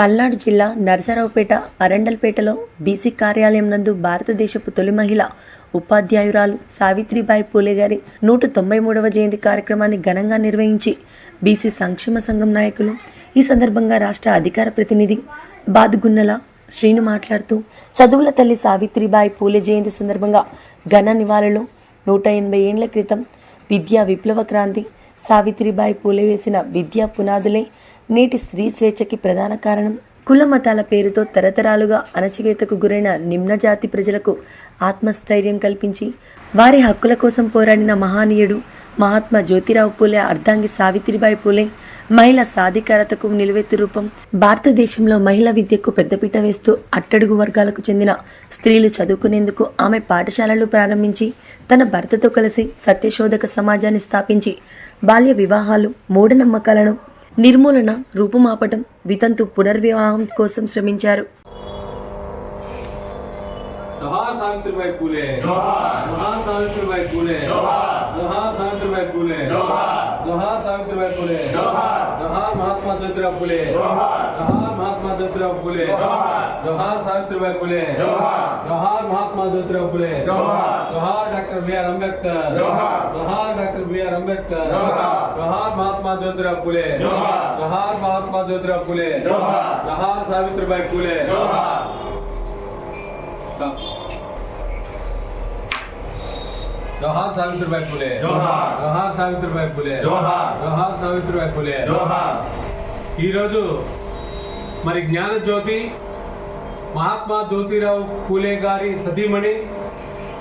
పల్నాడు జిల్లా నరసరావుపేట అరండల్పేటలో బీసీ కార్యాలయం నందు భారతదేశపు తొలి మహిళ ఉపాధ్యాయురాలు సావిత్రిబాయి పూలే గారి నూట తొంభై మూడవ జయంతి కార్యక్రమాన్ని ఘనంగా నిర్వహించి బీసీ సంక్షేమ సంఘం నాయకులు ఈ సందర్భంగా రాష్ట్ర అధికార ప్రతినిధి బాద్గున్నల శ్రీను మాట్లాడుతూ చదువుల తల్లి సావిత్రిబాయి పూలే జయంతి సందర్భంగా ఘన నివాళులు నూట ఎనభై ఏండ్ల క్రితం విద్యా విప్లవ క్రాంతి సావిత్రిబాయి పూలే వేసిన విద్యా పునాదులే నేటి స్త్రీ స్వేచ్ఛకి ప్రధాన కారణం. కుల మతాల పేరుతో తరతరాలుగా అణచివేతకు గురైన నిమ్నజాతి ప్రజలకు ఆత్మస్థైర్యం కల్పించి వారి హక్కుల కోసం పోరాడిన మహానీయుడు మహాత్మా జ్యోతిరావు పూలే అర్ధాంగి సావిత్రిబాయి పూలే మహిళ సాధికారతకు నిలువెత్తు రూపం భారతదేశంలో మహిళా విద్యకు పెద్దపీట వేస్తూ అట్టడుగు వర్గాలకు చెందిన స్త్రీలు చదువుకునేందుకు ఆమె పాఠశాలలు ప్రారంభించి తన భర్తతో కలిసి సత్యశోధక సమాజాన్ని స్థాపించి బాల్య వివాహాలు మూఢనమ్మకాలను నిర్మూలన రూపుమాపటం వితంతు పునర్వివాహం కోసం శ్రమించారు. జోహార్ మహాత్మా महात्मा ज्योतिराव फुले जोहार जोहार महात्मा ज्योतिराव फुले जोहार जोहार सावित्रीबाई फुले जोहार जोहार महात्मा ज्योतिराव फुले जोहार जोहार डॉक्टर बी आर अम्बेडकर जोहार जोहार डॉक्टर बी आर अम्बेडकर जोहार जोहार महात्मा ज्योतिराव फुले जोहार जोहार महात्मा ज्योतिराव फुले जोहार जोहार सावित्रीबाई फुले जोहार जोहार सावित्रीबाई फुले जोहार जोहार सावित्रीबाई फुले जोहार జోహార్ సావిత్రిబాయి ఫులే जोहार ఈరోజు మరి జ్ఞానజ్యోతి మహాత్మా జ్యోతిరావు పూలే గారి సతీమణి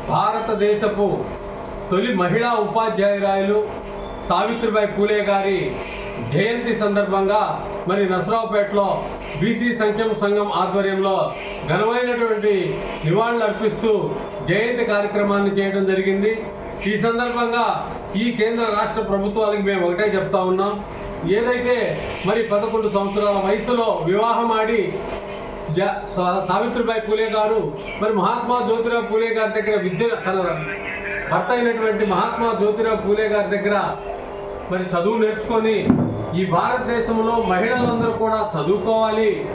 భారతదేశపు తొలి మహిళా ఉపాధ్యాయురాయలు సావిత్రిబాయి పూలే గారి జయంతి సందర్భంగా మరి నసరావుపేటలో బీసీ సంక్షేమ సంఘం ఆధ్వర్యంలో ఘనమైనటువంటి నివాళులు అర్పిస్తూ జయంతి కార్యక్రమాన్ని చేయడం జరిగింది. ఈ సందర్భంగా ఈ కేంద్ర రాష్ట్ర ప్రభుత్వాలకి మేము ఒకటే చెప్తా ఉన్నాం. ఏదైతే మరి పదకొండు సంవత్సరాల వయసులో వివాహం ఆడి సావిత్రిబాయి పూలే గారు మరి మహాత్మా జ్యోతిరావు పూలే గారి దగ్గర విద్య తన భర్త అయినటువంటి మహాత్మా జ్యోతిరావు పూలే గారి దగ్గర మరి చదువు నేర్చుకొని ఈ భారతదేశంలో మహిళలందరూ కూడా చదువుకోవాలి.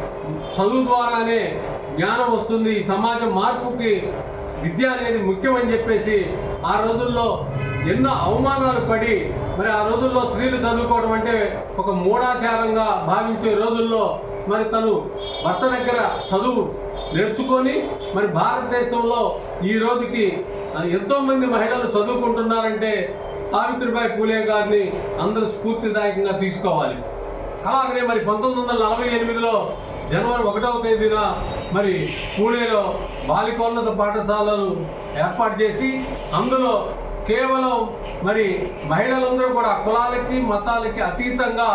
చదువు ద్వారానే జ్ఞానం వస్తుంది. ఈ సమాజం మార్పుకి విద్య అనేది ముఖ్యమని చెప్పేసి ఆ రోజుల్లో ఎన్నో అవమానాలు పడి మరి ఆ రోజుల్లో స్త్రీలు చదువుకోవడం అంటే ఒక మూఢాచారంగా భావించే రోజుల్లో మరి తను భర్త దగ్గర చదువు నేర్చుకొని మరి భారతదేశంలో ఈ రోజుకి ఎంతోమంది మహిళలు చదువుకుంటున్నారంటే సావిత్రిబాయి పూలే గారిని అందరూ స్ఫూర్తిదాయకంగా తీసుకోవాలి. అలాగనే మరి పంతొమ్మిది వందల నలభై ఎనిమిదిలో జనవరి ఒకటవ తేదీన మరి పూణేలో బాలికోన్నత పాఠశాలలు ఏర్పాటు చేసి అందులో కేవలం మరి మహిళలందరూ కూడా కులాలకి మతాలకి అతీతంగా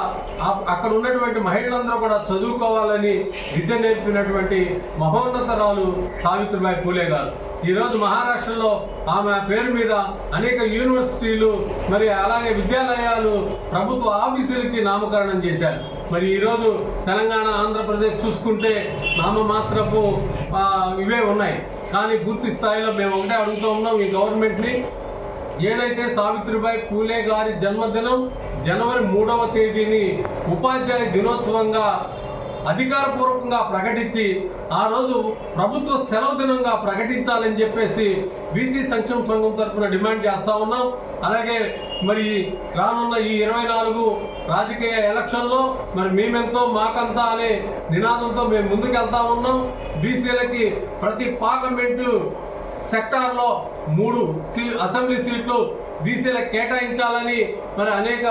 అక్కడ ఉన్నటువంటి మహిళలందరూ కూడా చదువుకోవాలని విద్య నేర్పినటువంటి మహోన్నతరాలు సావిత్రిబాయి పూలే గారు. ఈరోజు మహారాష్ట్రలో ఆమె పేరు మీద అనేక యూనివర్సిటీలు మరి అలాగే విద్యాలయాలు ప్రభుత్వ ఆఫీసులకి నామకరణం చేశారు. మరి ఈరోజు తెలంగాణ ఆంధ్రప్రదేశ్ చూసుకుంటే నామమాత్రపు ఇవే ఉన్నాయి. కానీ పూర్తి స్థాయిలో మేము ఒకటే అడుగుతూ ఉన్నాం ఈ గవర్నమెంట్ని. ఏదైతే సావిత్రిబాయి పూలే గారి జన్మదినం జనవరి మూడవ తేదీని ఉపాధ్యాయ దినోత్సవంగా అధికారపూర్వకంగా ప్రకటించి ఆ రోజు ప్రభుత్వ సెలవు దినంగా ప్రకటించాలని చెప్పేసి బీసీ సంక్షేమ సంఘం తరఫున డిమాండ్ చేస్తా ఉన్నాం. అలాగే మరి రానున్న ఈ ఇరవై నాలుగు రాజకీయ ఎలక్షన్లో మరి మేమెంతో మాకంతా అనే నినాదంతో మేము ముందుకు వెళ్తా ఉన్నాం. బీసీలకి ప్రతి పార్లమెంటు సెక్టార్లో మూడు అసెంబ్లీ సీట్లు బీసీలకు కేటాయించాలని మరి అనేక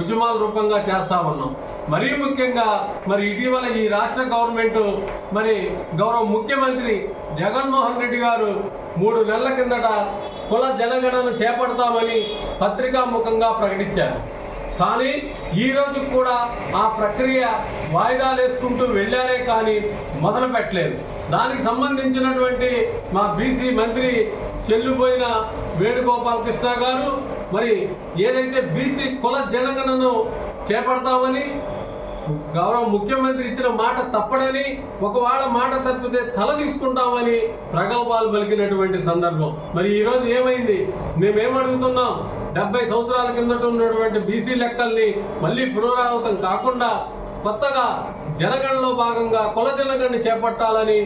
ఉద్యమాల రూపంగా చేస్తా ఉన్నాం. మరీ ముఖ్యంగా మరి ఇటీవల ఈ రాష్ట్ర గవర్నమెంట్ మరి గౌరవ ముఖ్యమంత్రి జగన్మోహన్ రెడ్డి గారు మూడు నెలల కిందట కుల జనగణన చేపడతామని పత్రికాముఖంగా ప్రకటించారు. కానీ ఈ కూడా ఆ ప్రక్రియ వాయిదాలు వేసుకుంటూ వెళ్ళారే కానీ మొదలు పెట్టలేదు. దానికి సంబంధించినటువంటి మా బీసీ మంత్రి చెల్లిపోయిన వేణుగోపాలకృష్ణ గారు మరి ఏదైతే బీసీ కుల జనగణను చేపడతామని గౌరవ ముఖ్యమంత్రి ఇచ్చిన మాట తప్పడని ఒకవేళ మాట తప్పితే తల తీసుకుంటామని ప్రగల్భాలు పలికినటువంటి సందర్భం. మరి ఈరోజు ఏమైంది? మేమేమడుగుతున్నాం డెబ్బై సంవత్సరాల కిందట ఉన్నటువంటి బీసీ లెక్కల్ని మళ్ళీ పునరావృతం కాకుండా కొత్తగా జనగణలో భాగంగా కుల జనగణని చేపట్టాలని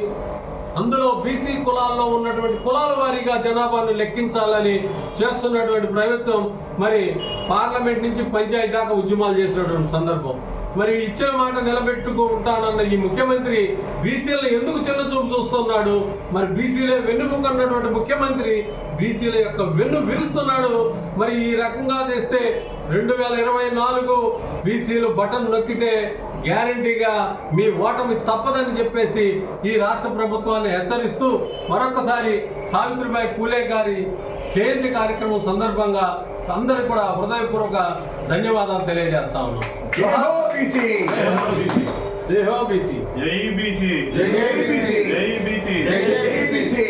అందులో బీసీ కులాల్లో ఉన్నటువంటి కులాల వారీగా జనాభాను లెక్కించాలని చేస్తున్నటువంటి ప్రభుత్వం మరి పార్లమెంట్ నుంచి పంచాయతీ దాకా ఉద్యమాలు చేసినటువంటి సందర్భం. మరి ఇచ్చిన మాట నిలబెట్టుకుంటానన్న ఈ ముఖ్యమంత్రి బీసీలను ఎందుకు చిన్న చూపు చూస్తున్నాడు? మరి బీసీలే వెన్నుముక అన్నటువంటి ముఖ్యమంత్రి బీసీల యొక్క వెన్ను విరుస్తున్నాడు. మరి ఈ రకంగా చేస్తే రెండు వేల ఇరవై నాలుగు బీసీలు బటన్ నొక్కితే గ్యారంటీగా మీ ఓటమి తప్పదని చెప్పేసి ఈ రాష్ట్ర ప్రభుత్వాన్ని హెచ్చరిస్తూ మరొకసారి సావిత్రిబాయి పూలే గారి జయంతి కార్యక్రమం సందర్భంగా అందరికి కూడా హృదయపూర్వక ధన్యవాదాలు తెలియజేస్తా ఉన్నాం. జై బీసీ జై బీసీ జై బీసీ జై బీసీ జై బీసీ జై జై బీసీ